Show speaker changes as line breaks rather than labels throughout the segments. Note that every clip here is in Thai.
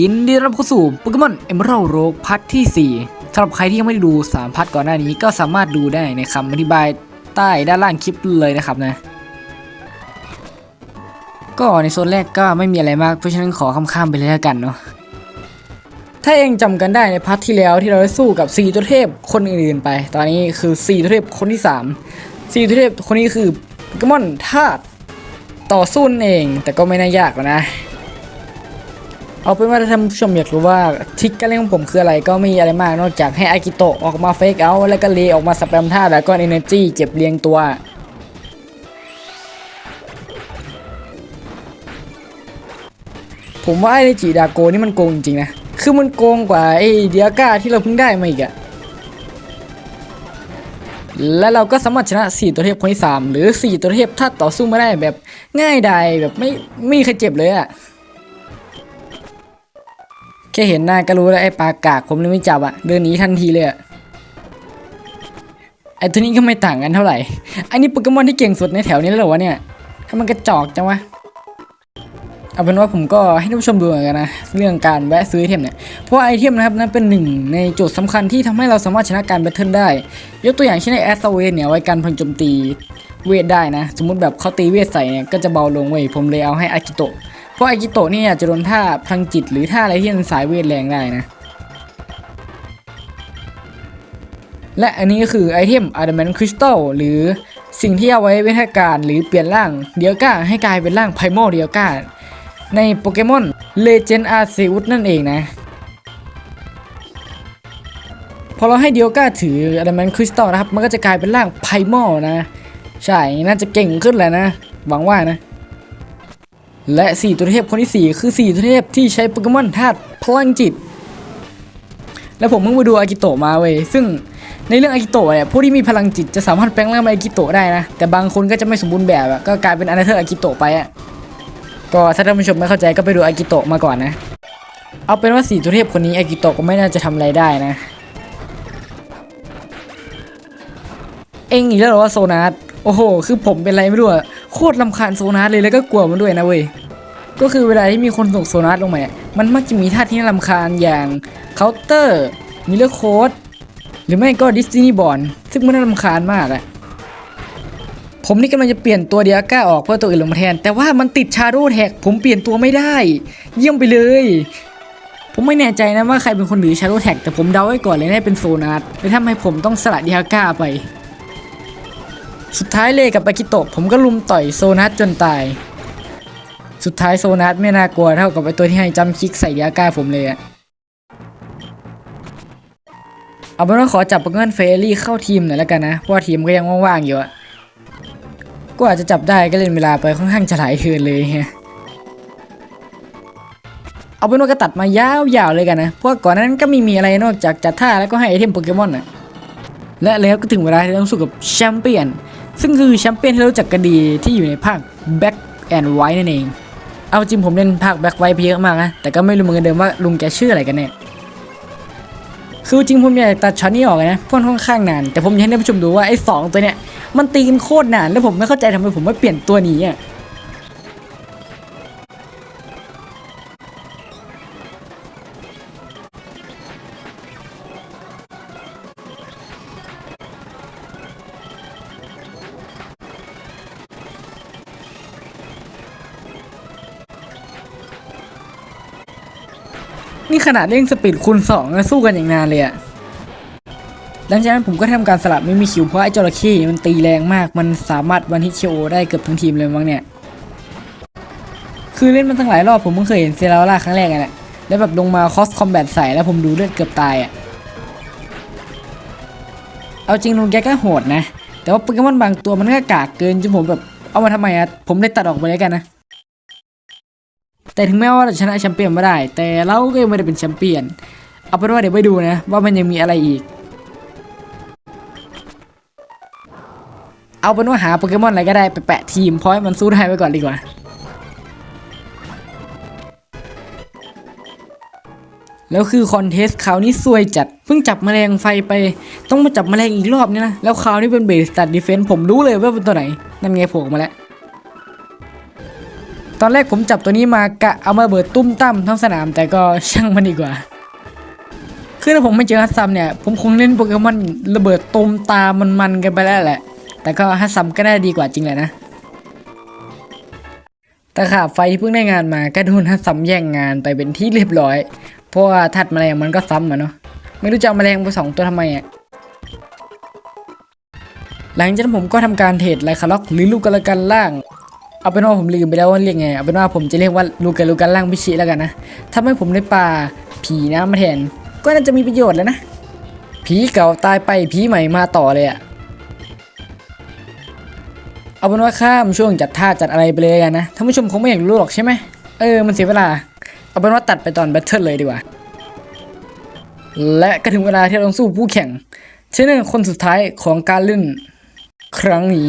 ยินดีต้อนรับเข้าสู่โปเกมอนเอม a l โรกพาร์ทที่ 4สำหรับใครที่ยังไม่ได้ดู 3พาร์ทก่อนหน้านี้ก็สามารถดูได้ในคำอธิบายใต้ด้านล่างคลิปเลยนะครับนะ ก็ในโซนแรกก็ไม่มีอะไรมาก เพราะฉะนั้นขอข้ามๆไปเลยแล้วกันเนาะถ้าเองจำกันได้ในพาร์ทที่แล้วที่เราได้สู้กับ4ตัวเทพคนอื่นๆไป ตอนนี้คือ4ตัวเทพคนที่3 4ตัวเทพคนนี้คือโปเกมอนธาตุต่อสู้นเอง แต่ก็ไม่น่ายากหรอกนะ เอาเป็นว่าถ้าท่านผู้ชมอยากรู้ว่าทิกการเล่นของผมคืออะไรก็ไม่มีอะไรมากนอกจากให้อากิโตะออกมาเฟกเอาแล้วก็เลออกมาสแปมท่าแล้วก็เอเนอร์จีเจ็บเรียงตัวผมว่าไอ้จีดาโกนี่มันโกงจริงๆนะ คือมันโกงกว่าไอ้เดียก้าที่เราเพิ่งได้มาอีกอะและเราก็สามารถชนะ 4 ตัวเทพคนที่ 3 หรือ 4 ตัวเทพถ้าต่อสู้ไม่ได้แบบง่ายดายแบบไม่ไม่มีใครเจ็บเลยอะ แค่เห็นหน้าก็รู้แล้วไอ้ปลากากผมเลยไม่จับอะเดินหนีทันทีเลยอะไอ้ตัวนี้ก็ไม่ต่างกันเท่าไหร่ อันนี้โปเกมอนที่เก่งสุดในแถวนี้แล้วเหรอวะเนี่ยถ้ามันกระจอกจังวะ เอาเป็นว่าผมก็ให้ท่านผู้ชมดูเหมือนกันนะ เรื่องการแวะซื้อไอเทมเนี่ย เพราะไอเทมนะครับนั้นเป็นหนึ่งในโจทย์สำคัญที่ทำให้เราสามารถชนะการแบทเทิลได้ ยกตัวอย่างเช่นในแอสเวทเนี่ยไว้การพังโจมตีเวทได้นะ สมมุติแบบเขาตีเวทใส่เนี่ยก็จะเบาลงเว้ยผมเลยเอาให้อากิโตะ เพราะอากิโตะนี่อาจจะโดนท่าพลังจิตหรือท่าอะไรที่มันสายเวทแรงได้นะ และอันนี้ก็คือไอเทม a d a m a n t Crystal หรือสิ่งที่เอาไว้เวทการหรือเปลี่ยนร่างเดียก้าให้กลายเป็นร่างไพโมเดียก้าในโปเกมอน Legend Arceus นั่นเองนะพอเราให้เดียวก้าถือ a d a m a n t Crystal นะครับ มันก็จะกลายเป็นร่างไพโมนะ ใช่ น่าจะเก่งขึ้นแหละนะ หวังว่านะ และ 4 ตัวเทพคนที่ 4 คือ 4 ตัวเทพที่ใช้โปเกมอนธาตุพลังจิต แล้วผมเพิ่งไปดูอากิโตะมาเว้ยซึ่งในเรื่องอากิโตะเนี่ยผู้ที่มีพลังจิตจะสามารถแปลงร่างเป็นอากิโตะได้นะ แต่บางคนก็จะไม่สมบูรณ์แบบก็กลายเป็นอนาเธอร์อากิโตะไปอะก็ถ้าท่านผู้ชมไม่เข้าใจก็ไปดูอากิโตะมาก่อนนะ เอาเป็นว่า4ตัวเทพคนนี้อากิโตะก็ไม่น่าจะทำอะไรได้นะ เองอีกแล้วเหรอว่าโซนาสโอ้โห คือผมเป็นไรไม่รู้อะ โคตรลำคาญโซนาสเลยแล้วก็กลัวมันด้วยนะเว้ยก็คือเวลาที่มีคนส่งโซนาสลงมาเนี่ยมันมักจะมีท่าที่น่ารำคาญอย่างเคาน์เตอร์มิเลอร์โคดหรือไม่ก็ดิสนีย์บอลซึ่งมันน่ารำคาญมากอะผมนี่กำลังจะเปลี่ยนตัวเดียก้าออกเพื่อตัวอื่นลงมาแทน แต่ว่ามันติดชาโรดแท็กผมเปลี่ยนตัวไม่ได้ เยี่ยมไปเลย ผมไม่แน่ใจนะว่าใครเป็นคนถือชาโรดแท็กแต่ผมเดาไว้ก่อนเลยน่าเป็นโซนาสเลยทำให้ผมต้องสละเดียก้าไป สุดท้ายเลกับปากิโตะผมก็ลุมต่อยโซนัสจนตาย สุดท้ายโซนัสไม่น่ากลัวเท่ากับไอตัวที่ให้จำคลิกใส่เดียก้าผมเลยอะเอาเป็นว่าขอจับโปเกมอนเฟรรี่เข้าทีมหน่อยแล้วกันนะ เพราะว่าทีมก็ยังว่างๆอยู่อะก็อาจจะจับได้ก็เล่นเวลาไปค่อนข้างจะหลายคืนเลยฮะเอาเป็นว่าก็ตัดมายาวๆเลยกันนะ เพราะก่อนนานั้นก็ไม่มีอะไรนอกจากจัดท่าแล้วก็ให้ไอเทมโปเกมอนอะและแล้วก็ถึงเวลาที่ต้องสู้กับแชมเปี้ยน ซึ่งคือแชมเปี้ยนที่เรารู้จักกันดีที่อยู่ในภาคแบ็กแอนด์ไวท์นั่นเอง เอาจริงผมเล่นภาคแบ็กไวท์ไปเยอะมากนะ แต่ก็ไม่รู้เหมือนเดิมว่าลุงแกชื่ออะไรกันเนี่ยคือจริงผมอยากตัดช็อตนี้ออกเลยนะพ่นค่อนข้างนาน แต่ผมอยากให้ท่านผู้ชมดูว่าไอ้สองตัวเนี่ยมันตีกันโคตรนานแล้วผมไม่เข้าใจทำไมผมไม่เปลี่ยนตัวนี้อะ นี่ขนาดเร่งสปีดคูณสองสู้กันอย่างนานเลยอะหลังจากนั้นผมก็ทำการสลับไม่มีคิวเพราะไอ้จระเข้มันตีแรงมาก มันสามารถวันฮิตเคโอได้เกือบทั้งทีมเลยมั้งเนี่ย คือเล่นมาตั้งหลายรอบผมเพิ่งเคยเห็นเซราล่าครั้งแรกอะแหละ แล้วแบบลงมาคอสคอมแบทใส่แล้วผมดูเลือดเกือบตายอะเอาจริงลุงแกก็โหดนะ แต่ว่าโปเกมอนบางตัวมันก็กากเกินจนผมแบบเอามาทำไมอะผมเลยตัดออกไปเลยกันนะ แต่ถึงแม้ว่าเราจะชนะแชมเปี้ยนไม่ได้ แต่เราก็ยังไม่ได้เป็นแชมเปี้ยน เอาเป็นว่าเดี๋ยวไปดูนะ ว่ามันยังมีอะไรอีก เอาเป็นว่าหาโปเกมอนอะไรก็ได้ไปแปะทีมเพราะให้มันสู้ได้ไปก่อนดีกว่า แล้วคือคอนเทสต์คราวนี้ซวยจัด เพิ่งจับแมลงไฟไป ต้องมาจับแมลงอีกรอบเนี่ยนะ แล้วคราวนี้เป็นเบสตัดดีเฟนส์ผมรู้เลยว่าเป็นตัวไหน นั่นไงโผล่มาแล้ว ตอนแรกผมจับตัวนี้มากะเอามาเบิดตุ้มตั้มทั้งสนามแต่ก็ช่างมันดีกว่า คือถ้าผมไม่เจอฮัตซัมเนี่ย ผมคงเล่นโปเกมอนระเบิดตุ้มตามมันๆกันไปแล้วแหละ แต่ก็ฮัตซัมก็ได้ดีกว่าจริงแหละนะแต่ขาบไฟที่เพิ่งได้งานมาก็โดนฮัตซัมแย่งงานไปเป็นที่เรียบร้อย เพราะว่าถัดแมลงมันก็ซ้ำอะเนาะ ไม่รู้จะเอาแมลงไปสองตัวทำไมอะหลังจากนั้นผมก็ทำการเทรดไลคาล็อกหรือลูกกระกันล่าง เอาเป็นว่าผมลืมไปแล้วว่าเรียกไง เอาเป็นว่าผมจะเรียกว่าลูกกระลูกกันล่างพิชิแล้วกันนะทำให้ผมได้ปลาผีน้ำมาแทน ก็น่าจะมีประโยชน์แล้วนะ ผีเก่าตายไปผีใหม่มาต่อเลยอะเอาเป็นว่าข้ามช่วงจัดท่าจัดอะไรไปเลยกันนะท่านผู้ชมคงไม่อยากรู้หรอกใช่ไหมเออมันเสียเวลา เอาเป็นว่าตัดไปตอนแบทเทิลเลยดีกว่า และก็ถึงเวลาที่เราต้องสู้ผู้แข่งเช่นคนสุดท้ายของการเล่นครั้งนี้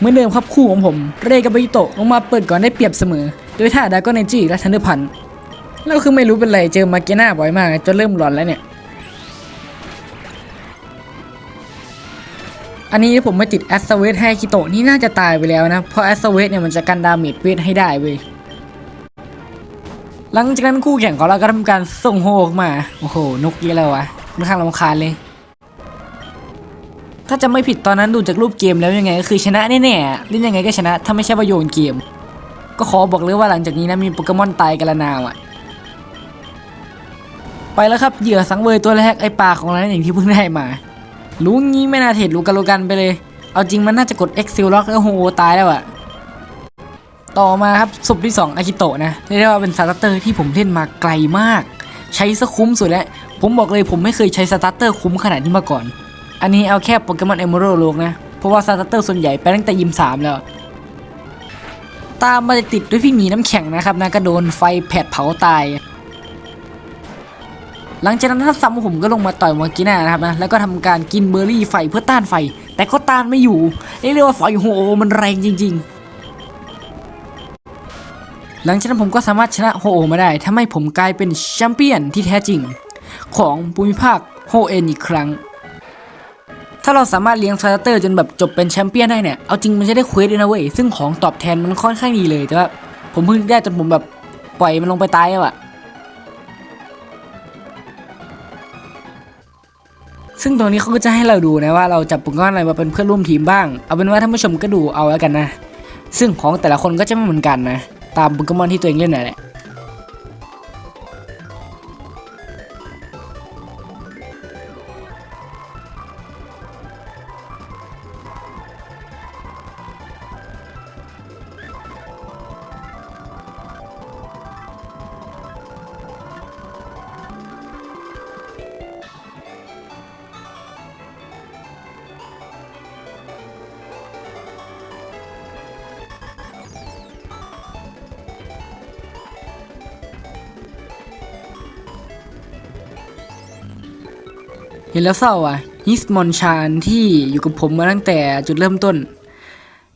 เหมือนเดิมครับคู่ของผม เรกับบิโตะลงมาเปิดก่อนได้เปรียบเสมอ โดยท่าดากอนเนจีและทันเดอร์พันแล้วคือไม่รู้เป็นไรเจอมาเกน่าบ่อยมากจนเริ่มหลอนแล้วเนี่ยอันนี้ผมไม่ติดแอสเวทให้คิโตะนี่น่าจะตายไปแล้วนะ เพราะแอสเวทเนี่ยมันจะกันดาเมจเวทให้ได้เว้ยหลังจากนั้นคู่แข่งของเราก็ทำการส่งโฮออกมา โอ้โหนกเยอะแล้ววะค่อนข้างรำคาญเลย ถ้าจะไม่ผิดตอนนั้นดูจากรูปเกมแล้วยังไงก็คือชนะแน่ๆเล่นยังไงก็ชนะ ถ้าไม่ใช่ว่าโยนเกม ก็ขอบอกเลยว่าหลังจากนี้นะมีโปเกมอนตายกันละนาวอะไปแล้วครับเหยื่อสังเวยตัวแรกไอปลาของเรานั่นเองที่เพิ่งได้มารู้งี้ไม่น่าเทรดลูกกันลูกันไปเลย เอาจริงมันน่าจะกด X ซิลล็อกแล้วโหตายแล้วอะต่อมาครับศพที่2อากิโตะนะเรียกได้ว่าเป็นสตาร์เตอร์ที่ผมเล่นมาไกลมาก ใช้ซะคุ้มสุดแล้ว ผมบอกเลยผมไม่เคยใช้สตาร์เตอร์คุ้มขนาดนี้มาก่อน อันนี้เอาแค่โปเกมอนเอมเมอรัลโลกนะ เพราะว่าสตาร์เตอร์ส่วนใหญ่ไปตั้งแต่ยิมสามแล้ว ตามมาติดด้วยพี่หมีน้ำแข็งนะครับนะก็โดนไฟแผดเผาตาย หลังจากนั้นท่านซัมผมก็ลงมาต่อยมากิน่านะครับนะแล้วก็ทำการกินเบอร์รี่ไฟเพื่อต้านไฟ แต่ก็ต้านไม่อยู่เรียกว่าไฟโหมันแรงจริง ๆหลังจากนั้นผมก็สามารถชนะโฮโอมาได้ทำให้ผมกลายเป็นแชมเปี้ยนที่แท้จริง ของภูมิภาคโฮเอ็นอีกครั้ง ถ้าเราสามารถเลี้ยงสตาร์เตอร์จนแบบจบเป็นแชมเปี้ยนได้เนี่ย เอาจริงมันจะได้เควสด้วยนะเว้ย ซึ่งของตอบแทนมันค่อนข้างดีเลยแต่ว่าผมเพิ่งได้จนผมแบบปล่อยมันลงไปตายแล้วอะซึ่งตรงนี้เขาก็จะให้เราดูนะว่าเราจับโปเกมอนอะไรมาเป็นเพื่อนร่วมทีมบ้าง เอาเป็นว่าท่านผู้ชมก็ดูเอาแล้วกันนะ ซึ่งของแต่ละคนก็จะไม่เหมือนกันนะ ตามโปเกมอนที่ตัวเองเล่นนั่นแหละ เห็นแล้วเศร้าอะฮิสมอนชานที่อยู่กับผมมาตั้งแต่จุดเริ่มต้น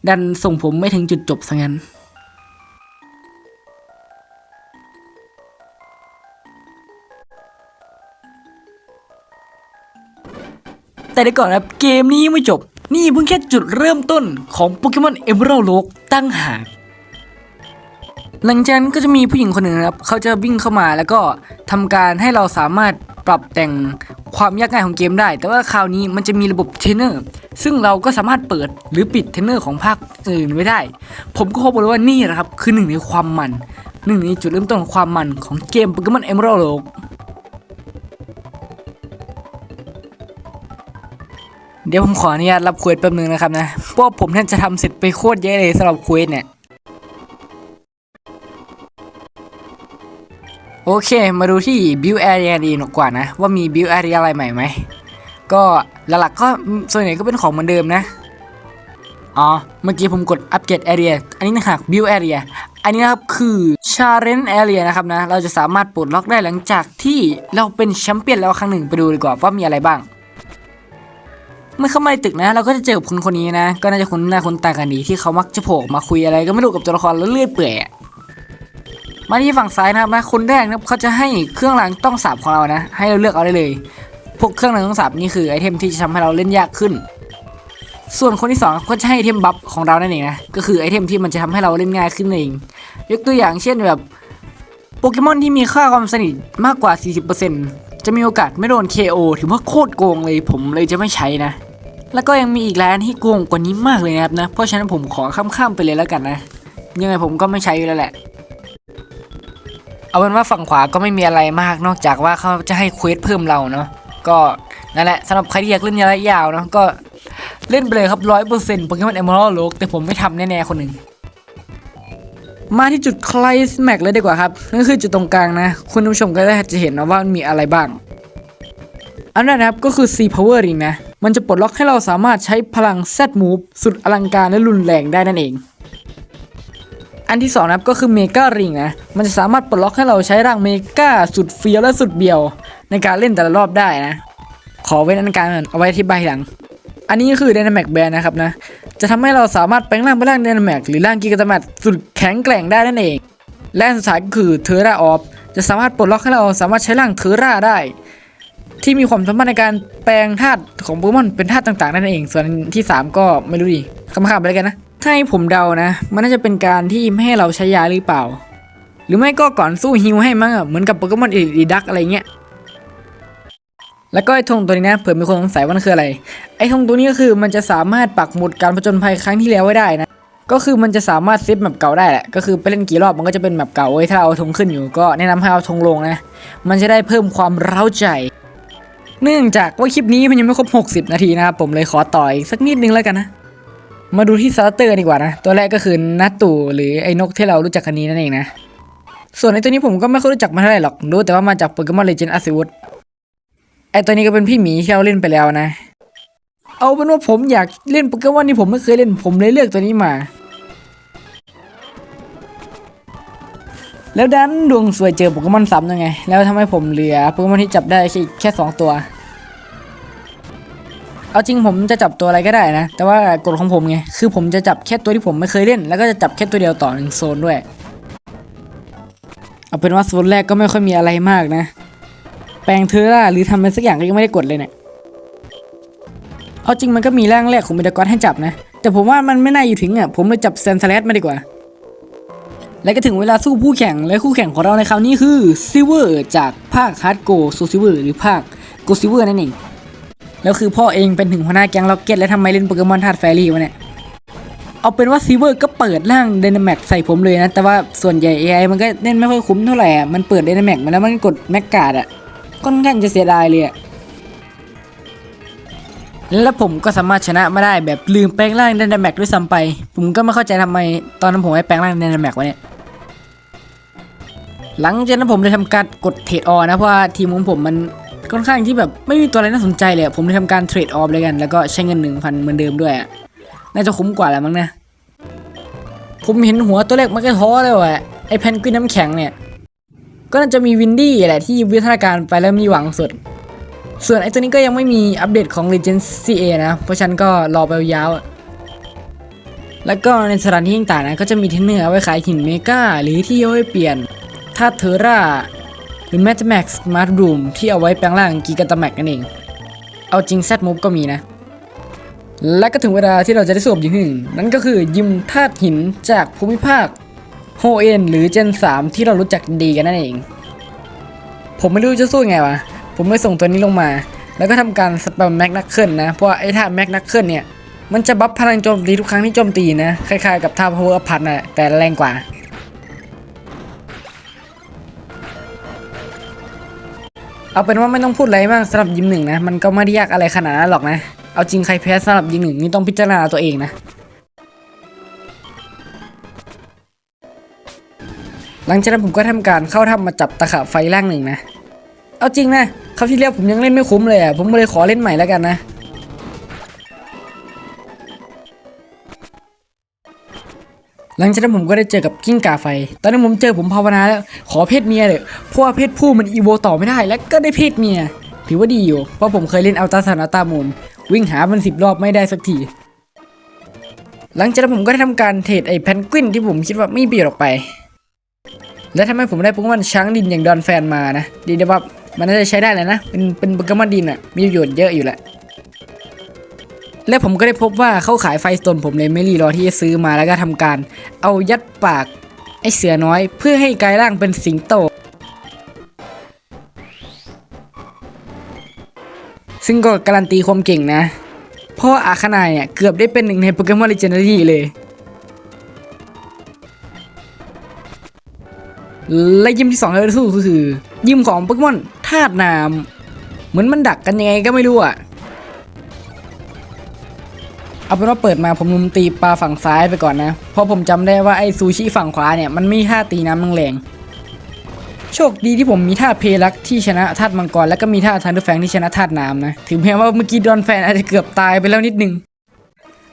ดันส่งผมไม่ถึงจุดจบซะงั้น แต่เดี๋ยวก่อนครับเกมนี้ยังไม่จบ นี่เพิ่งแค่จุดเริ่มต้นของโปเกมอนเอเมอรัลโลกตั้งหากหลังจากนั้นก็จะมีผู้หญิงคนหนึ่งนะครับ เขาจะวิ่งเข้ามาแล้วก็ทำการให้เราสามารถปรับแต่ง ความยากง่ายของเกมได้ แต่ว่าคราวนี้มันจะมีระบบเทรนเนอร์ ซึ่งเราก็สามารถเปิดหรือปิดเทรนเนอร์ของภาคอื่นไว้ได้ ผมก็บอกเลยว่านี่นะครับ คือหนึ่งในความมัน หนึ่งในจุดเริ่มต้นของความมันของเกมโปเกมอนเอเมอรัลโลกเดี๋ยวผมขออนุญาตรับเควสแป๊บนึงนะครับนะเพราะว่าผมแทบจะทำเสร็จไปโคตรเยอะเลยสำหรับเควสเนี่ย โอเค มาดูที่ build area ดีกว่านะ ว่ามี build area อะไรใหม่ไหม ก็หลักๆก็ส่วนใหญ่ก็เป็นของเหมือนเดิมนะ อ๋อ เมื่อกี้ผมกดอัปเกรด area อันนี้นะฮะ build area อันนี้นะครับคือ challenge area นะครับนะ เราจะสามารถปลดล็อกได้หลังจากที่เราเป็นแชมเปี้ยนแล้วครั้งหนึ่งไปดูดีกว่าว่ามีอะไรบ้าง เมื่อเข้ามาในตึกนะ เราก็จะเจอกับคนคนนี้นะ ก็น่าจะคนหน้าคนตากันดีที่เขามักจะโผล่มาคุยอะไรก็ไม่รู้กับตัวละครแล้วเลื่อยเปื่อยอะ มาที่ฝั่งซ้ายนะครับนะคนแรกนะเขาจะให้เครื่องรางต้องสาบของเรานะ ให้เราเลือกเอาได้เลย พวกเครื่องรางต้องสับนี่คือไอเทมที่จะทำให้เราเล่นยากขึ้น ส่วนคนที่สองก็จะให้ไอเทมบัฟของเรานั่นเองนะก็คือไอเทมที่มันจะทำให้เราเล่นง่ายขึ้นนั่นเอง ยกตัวอย่างเช่นแบบโปเกมอนที่มีค่าความสนิทมากกว่า 40%จะมีโอกาสไม่โดน KO ถือว่าโคตรโกงเลยผมเลยจะไม่ใช้นะ แล้วก็ยังมีอีกร้านที่โกงกว่านี้มากเลยนะครับนะเพราะฉะนั้นผมขอข้ามๆไปเลยแล้วกันนะยังไงผมก็ไม่ใช้อยู่แล้วแหละ เอาเป็นว่าฝั่งขวาก็ไม่มีอะไรมากนอกจากว่าเขาจะให้เควสเพิ่มเราเนาะก็นั่นแหละสำหรับใครที่อยากเล่นระยะยาวเนาะก็เล่นไปเลยครับร้อยเปอร์เซ็นต์โปเกมอนเอมเมอรัลโลกแต่ผมไม่ทำแน่ๆคนหนึ่งมาที่จุดคลายแม็กเลยดีกว่าครับนั่นคือจุดตรงกลางนะ คุณผู้ชมก็ได้จะเห็นนะว่ามันมีอะไรบ้าง อันนั้นนะครับก็คือ C Power Ring นะ มันจะปลดล็อกให้เราสามารถใช้พลัง Z Move สุดอลังการและรุนแรงได้นั่นเอง อันที่สองนะครับก็คือ Mega Ring นะ มันจะสามารถปลดล็อกให้เราใช้ร่างเมกาสุดเฟี้ยวและสุดเบียว ในการเล่นแต่ละรอบได้นะ ขอเว้นอันการเอาไว้ที่ใบหลัง อันนี้ก็คือ Dynamax Band นะครับนะ จะทำให้เราสามารถแปลงร่างเป็นร่าง Dynamax หรือร่างกิกาตาแมทสุดแข็งแกร่งได้นั่นเอง และสุดท้ายก็คือ Terra Orb จะสามารถปลดล็อกให้เราสามารถใช้ร่าง Terra ได้ ที่มีความสามารถในการแปลงธาตุของโปเกมอนเป็นธาตุต่างๆนั่นเอง ส่วนที่ 3 ก็ไม่รู้ดิคำข้ามไปแล้วกันนะ ถ้าให้ผมเดานะ มันน่าจะเป็นการที่ไม่ให้เราใช้ยาหรือเปล่า หรือไม่ก็ก่อนสู้ฮิวให้มั้งอะเหมือนกับโปเกมอนอีดีดักอะไรเงี้ยแล้วก็ไอ้ธงตัวนี้นะเผื่อมีคนสงสัยว่ามันคืออะไร ไอ้ธงตัวนี้ก็คือมันจะสามารถปักหมุดการผจญภัยครั้งที่แล้วไว้ได้นะก็คือมันจะสามารถเซฟแมปเก่าได้แหละก็คือไปเล่นกี่รอบมันก็จะเป็นแมปเก่าเว้ยถ้าเอาธงขึ้นอยู่ก็แนะนำให้เอาธงลงนะ มันจะได้เพิ่มความเร้าใจ เนื่องจากว่าคลิปนี้มันยังไม่ครบ 60 นาทีนะครับผมเลยขอต่ออีกสักนิดนึงแล้วกันนะ มาดูที่สตาร์เตอร์ดีกว่านะ ตัวแรกก็คือนัตตู่หรือไอ้นกที่เรารู้จักกันนี้นั่นเองนะ ส่วนไอ้ตัวนี้ผมก็ไม่ค่อยรู้จักมันเท่าไหร่หรอก รู้แต่ว่ามาจากโปเกมอนเลเจนด์อาซิวุธไอ้ตัวนี้ก็เป็นพี่หมีที่เราเล่นไปแล้วนะ เอาเป็นว่าผมอยากเล่นโปเกมอนที่ผมไม่เคยเล่นผมเลยเลือกตัวนี้มา แล้วดันดวงสวยเจอโปเกมอนซ้ำยังไง แล้วทำให้ผมเหลือโปเกมอนที่จับได้แค่แค่สองตัว เอาจริงผมจะจับตัวอะไรก็ได้นะ แต่ว่ากฎของผมไง คือผมจะจับแค่ตัวที่ผมไม่เคยเล่น แล้วก็จะจับแค่ตัวเดียวต่อหนึ่งโซนด้วย เอาเป็นว่าโซนแรกก็ไม่ค่อยมีอะไรมากนะ แปลงเทอร่าหรือทำอะไรสักอย่างก็ยังไม่ได้กดเลยเนี่ย เอาจริงมันก็มีร่างแรกของเมดากอนให้จับนะ แต่ผมว่ามันไม่น่าอยู่ถึงอะ ผมเลยจับแซนซเลสมาดีกว่า และก็ถึงเวลาสู้ผู้แข่ง และคู่แข่งของเราในคราวนี้คือซิเวอร์จากภาคฮาร์ดโกซูซิเวอร์หรือภาคโกซิเวอร์นั่นเอง แล้วคือพ่อเองเป็นถึงหัวหน้าแก๊งล็อกเก็ตแล้วทำไมเล่นโปเกมอนธาตุแฟรี่วะเนี่ย เอาเป็นว่าซิเวอร์ก็เปิดร่างเดนแม็กใส่ผมเลยนะ แต่ว่าส่วนใหญ่ AI มันก็เล่นไม่ค่อยคุ้มเท่าไหร่อะมันเปิดเดนแม็กมาแล้วมันกดแม็กการ์ดอะค่อนข้างจะเสียดายเลยอะแล้วผมก็สามารถชนะมาได้แบบลืมแปลงร่างเดนแม็กด้วยซ้ำไป ผมก็ไม่เข้าใจทำไมตอนนั้นผมให้แปลงร่างเดนแม็กวะเนี่ยหลังจากนั้นผมเลยทำการกดเทรดออนะเพราะว่าทีมของผมมัน ค่อนข้างที่แบบไม่มีตัวอะไรน่าสนใจเลยอะผมเลยทำการเทรดออฟเลยกัน แล้วก็ใช้เงินหนึ่งพันเหมือนเดิมด้วยอะน่าจะคุ้มกว่าแหละมั้งนะผมเห็นหัวตัวเล็กมันก็ท้อเลยว่ะไอแพนกวินน้ำแข็งเนี่ย ก็น่าจะมีวินดี้แหละที่วิทยาการไปแล้วมีหวังสุด ส่วนไอตัวนี้ก็ยังไม่มีอัปเดตของ Legend CA นะ เพราะฉันก็รอไปยาว แล้วก็ในสถานที่ต่างๆนะก็จะมีเทนเนอร์เอไว้ขายหินเมกาหรือที่เอาไว้เปลี่ยนธาตุเทอร่า รือแมทแม็กซ์มาร์รูมที่เอาไว้แปลงร่างกีกาตาแม็กนั่นเอง เอาจริงแซดมูฟก็มีนะ และก็ถึงเวลาที่เราจะได้สวมยิงหนึ่งนั่นก็คือยิมธาตุหินจากภูมิภาคโฮเอ็นหรือเจน 3 ที่เรารู้จักดีกันนั่นเอง ผมไม่รู้จะสู้ไงวะ ผมไม่ส่งตัวนี้ลงมา แล้วก็ทำการสแปมแม็กนักเคิลนะ เพราะไอ้ท่าแม็กนักเคิลเนี่ย มันจะบัฟพลังโจมตีทุกครั้งที่โจมตีนะ คล้ายๆกับท่า power up พัดนะแต่แรงกว่า เอาเป็นว่าไม่ต้องพูดอะไรมากสำหรับยิมหนึ่งนะ มันก็ไม่ได้ยากอะไรขนาดนั้นหรอกนะ เอาจริงใครแพ้สำหรับยิมหนึ่งนี่ต้องพิจารณาตัวเองนะ หลังจากนั้นผมก็ทำการเข้าทำมาจับตะขาบไฟร่างหนึ่งนะ เอาจริงนะคราวที่แล้วผมยังเล่นไม่คุ้มเลยอะผมเลยขอเล่นใหม่แล้วกันนะ หลังจากนั้นผมก็ได้เจอกับกิ้งก่าไฟ ตอนนั้นผมเจอผมภาวนาแล้ว ขอเพศเมียเลยเพราะว่าเพศผู้มันอีโวต่อไม่ได้ แล้วก็ได้เพศเมียถือว่าดีอยู่ เพราะผมเคยเล่นอัลตาสันอัลตามูนวิ่งหามันสิบรอบไม่ได้สักที หลังจากนั้นผมก็ได้ทำการเทรดไอ้แพนกวินที่ผมคิดว่าไม่มีประโยนออกไป และทำให้ผมได้โปเกมอนช้างดินอย่างดอนแฟนมานะ ดีได้ว่ามันน่าจะใช้ได้เลยนะ เป็นเป็นโปเกมอนดินอะมีประโยชน์เยอะอยู่แหละ และผมก็ได้พบว่าเขาขายไฟสโตนผมเลยไม่รีรอที่จะซื้อมาแล้วก็ทำการ เอายัดปากไอเสือน้อย เพื่อให้กลายร่างเป็นสิงโต ซึ่งก็การันตีความเก่งนะ เพราะอาคานายเนี่ยเกือบได้เป็นหนึ่งในโปเกมอนเลเจนดารี่เลยและยิมที่สองที่เราจะสู้ก็คือ ยิมของโปเกมอนธาตุน้ำเหมือนมันดักกันยังไงก็ไม่รู้อะ เอาเป็นว่าเปิดมาผมลุมตีปลาฝั่งซ้ายไปก่อนนะ เพราะผมจำได้ว่าไอ้ซูชิฝั่งขวาเนี่ยมันมีท่าตีน้ำแรงโชคดีที่ผมมีท่าเพลักที่ชนะธาตุมังกร แล้วก็มีท่าทันเดอร์แฟงที่ชนะธาตุน้ำนะ ถึงแม้ว่าเมื่อกี้ดอนแฟนอาจจะเกือบตายไปแล้วนิดนึง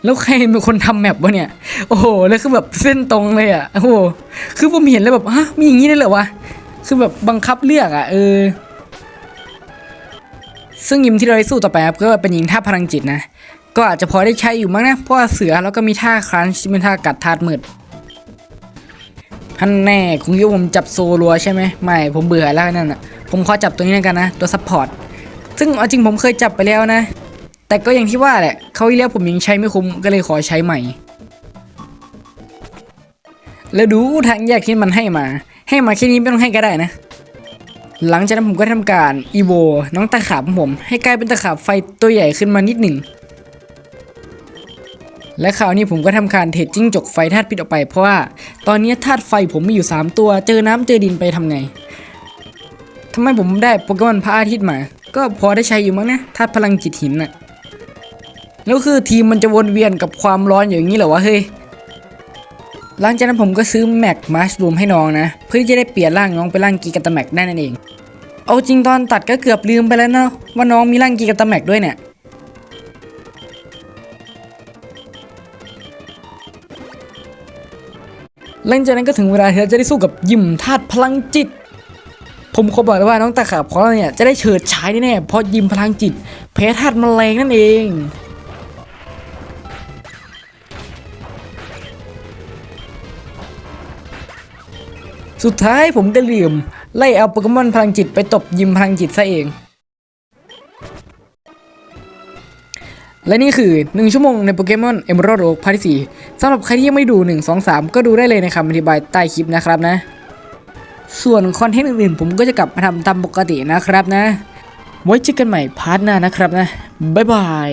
แล้วใครเป็นคนทำแมปวะเนี่ย โอ้โห แล้วคือแบบเส้นตรงเลยอะ โอ้โห คือผมเห็นแล้วแบบฮะมีอย่างนี้ได้เหรอวะ คือแบบบังคับเลือกอะเออ ซึ่งยิมที่เราได้สู้ต่อไปครับก็เป็นยิงท่าพลังจิตนะ ก็อาจจะพอได้ใช้อยู่มั้งนะ เพราะว่าเสือแล้วก็มีท่าครันช์ที่เป็นท่ากัดธาตุมืดท่านแน่คงคิดว่าผมจับโซลัวใช่ไหมไม่ ผมเบื่อแล้วนั่นอะ ผมขอจับตัวนี้แล้วกันนะ ตัวซัพพอร์ต ซึ่งเอาจริงผมเคยจับไปแล้วนะ แต่ก็อย่างที่ว่าแหละเขาวที่แล้วผมยังใช้ไม่คุ้มก็เลยขอใช้ใหม่ แล้วดูทางแยกที่มันให้มา ให้มาแค่นี้ไม่ต้องให้ก็ได้นะ หลังจากนั้นผมก็ทำการอีโวน้องตะขาบของผม ให้กลายเป็นตะขาบไฟตัวใหญ่ขึ้นมานิดหนึ่ง และคราวนี้ผมก็ทำการเทรดจิ้งจกไฟธาตุพิษออกไป เพราะว่าตอนนี้ธาตุไฟผมมีอยู่ 3 ตัว เจอน้ำเจอดินไปทำไงทำไมผมได้โปเกมอนพระอาทิตย์มา ก็พอได้ใช้อยู่มั้งนะธาตุพลังจิตหินน่ะแล้วคือทีมมันจะวนเวียนกับความร้อนอย่างนี้เหรอวะเฮ้ยหลังจากนั้นผมก็ซื้อแม็กมาชรูมให้น้องนะ เพื่อที่จะได้เปลี่ยนร่างน้องเป็นร่างกีกาตาแม็กได้นั่นเอง เอาจริงตอนตัดก็เกือบลืมไปแล้วเนาะว่าน้องมีร่างกีกาตาแม็กด้วยเนี่ย หลังจากนั้นก็ถึงเวลาที่เราจะได้สู้กับยิมธาตุพลังจิต ผมขอบอกเลยว่าน้องตาขาบของเราเนี่ยจะได้เฉิดฉายแน่ๆเพราะยิมพลังจิตแพ้ธาตุแมลงนั่นเองสุดท้ายผมก็ลืมไล่เอาโปเกมอนพลังจิตไปตบยิมพลังจิตซะเอง และนี่คือ 1 ชั่วโมงในโปเกมอนเอม r ร d โ o พาร์ทที่4สำหรับใครที่ยังไม่ดู 1 2 3 ก็ดูได้เลยในคำอธิบายใต้คลิปนะครับนะ ส่วนคอนเทนต์อื่นๆ ผมก็จะกลับมาทำตามปกตินะครับนะ ไว้เจอกันใหม่พาร์ทหน้านะครับนะ บ๊ายบาย